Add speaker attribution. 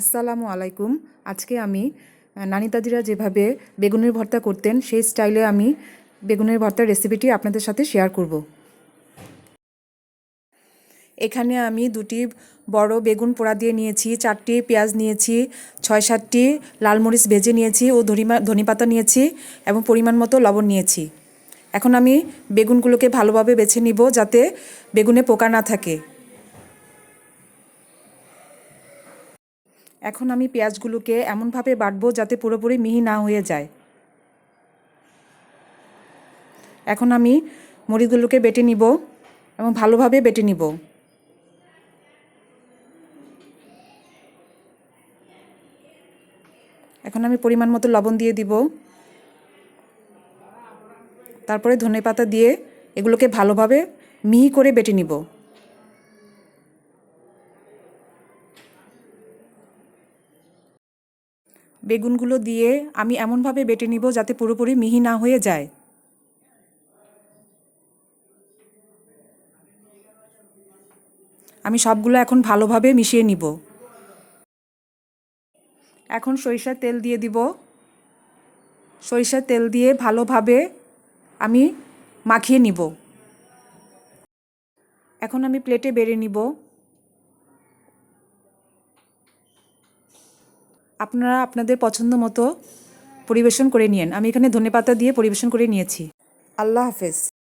Speaker 1: আসসালামু আলাইকুম। আজকে আমি আহ, নানি দাদিরা যেভাবে বেগুনের ভর্তা করতেন সেই স্টাইলে আমি বেগুনের ভর্তার রেসিপিটি আপনাদের সাথে শেয়ার করব। এখানে আমি দুটি বড় বেগুন পোড়া দিয়ে নিয়েছি চারটি পেঁয়াজ নিয়েছি ছয় সাতটি লাল মরিচ ভেজে নিয়েছি ও ধনিমা ধনিপাতা নিয়েছি এবং পরিমাণ মতো লবণ নিয়েছি। এখন আমি বেগুনগুলোকে ভালোভাবে বেছে নিব যাতে বেগুনে পোকা না থাকে। এখন আমি পেঁয়াজগুলোকে এমনভাবে বাটবো যাতে পুরোপুরি মিহি না হয়ে যায়। এখন আমি মরিচগুলোকে বেটে নিব এবং ভালোভাবে বেটে নিব। এখন আমি পরিমাণ মতো লবণ দিয়ে দিব। তারপরে ধনেপাতা দিয়ে এগুলোকে ভালোভাবে মিহি করে বেটে নিব। বেগুনগুলো দিয়ে আমি এমনভাবে বেটে নিব যাতে পুরোপুরি মিহি না হয়ে যায়। আমি সবগুলো এখন ভালোভাবে মিশিয়ে নিব। এখন সরিষার তেল দিয়ে দিব। সরিষার তেল দিয়ে ভালোভাবে আমি মাখিয়ে নিব। এখন আমি প্লেটে বেড়ে নিব। আপনারা আপনাদের পছন্দ মতো পরিবেশন করে নিন আমি এখানে ধনেপাতা দিয়ে পরিবেশন করে নিয়েছি। আল্লাহ হাফেজ।